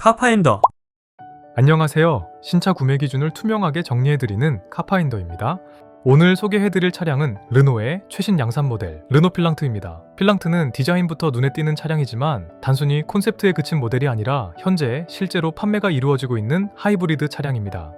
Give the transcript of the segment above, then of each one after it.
카파인더 안녕하세요. 신차 구매 기준을 투명하게 정리해드리는 카파인더입니다. 오늘 소개해드릴 차량은 르노의 최신 양산 모델 르노 필랑트입니다. 필랑트는 디자인부터 눈에 띄는 차량이지만 단순히 콘셉트에 그친 모델이 아니라 현재 실제로 판매가 이루어지고 있는 하이브리드 차량입니다.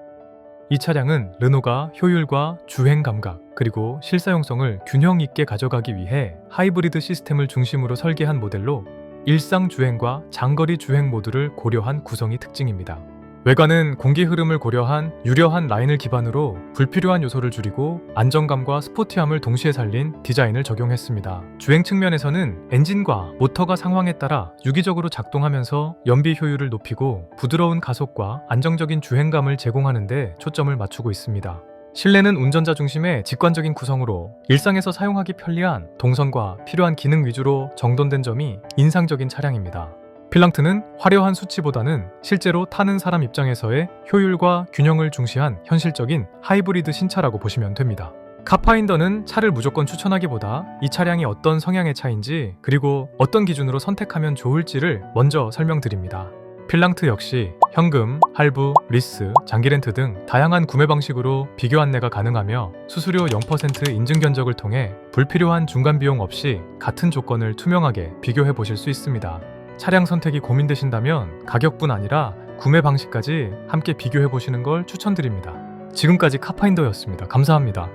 이 차량은 르노가 효율과 주행 감각 그리고 실사용성을 균형 있게 가져가기 위해 하이브리드 시스템을 중심으로 설계한 모델로 일상 주행과 장거리 주행 모두를 고려한 구성이 특징입니다. 외관은 공기 흐름을 고려한 유려한 라인을 기반으로 불필요한 요소를 줄이고 안정감과 스포티함을 동시에 살린 디자인을 적용했습니다. 주행 측면에서는 엔진과 모터가 상황에 따라 유기적으로 작동하면서 연비 효율을 높이고 부드러운 가속과 안정적인 주행감을 제공하는 데 초점을 맞추고 있습니다. 실내는 운전자 중심의 직관적인 구성으로 일상에서 사용하기 편리한 동선과 필요한 기능 위주로 정돈된 점이 인상적인 차량입니다. 필랑트는 화려한 수치보다는 실제로 타는 사람 입장에서의 효율과 균형을 중시한 현실적인 하이브리드 신차라고 보시면 됩니다. 카파인더는 차를 무조건 추천하기보다 이 차량이 어떤 성향의 차인지 그리고 어떤 기준으로 선택하면 좋을지를 먼저 설명드립니다. 필랑트 역시 현금, 할부, 리스, 장기 렌트 등 다양한 구매 방식으로 비교 안내가 가능하며 수수료 0% 인증 견적을 통해 불필요한 중간 비용 없이 같은 조건을 투명하게 비교해 보실 수 있습니다. 차량 선택이 고민되신다면 가격뿐 아니라 구매 방식까지 함께 비교해 보시는 걸 추천드립니다. 지금까지 카파인더였습니다. 감사합니다.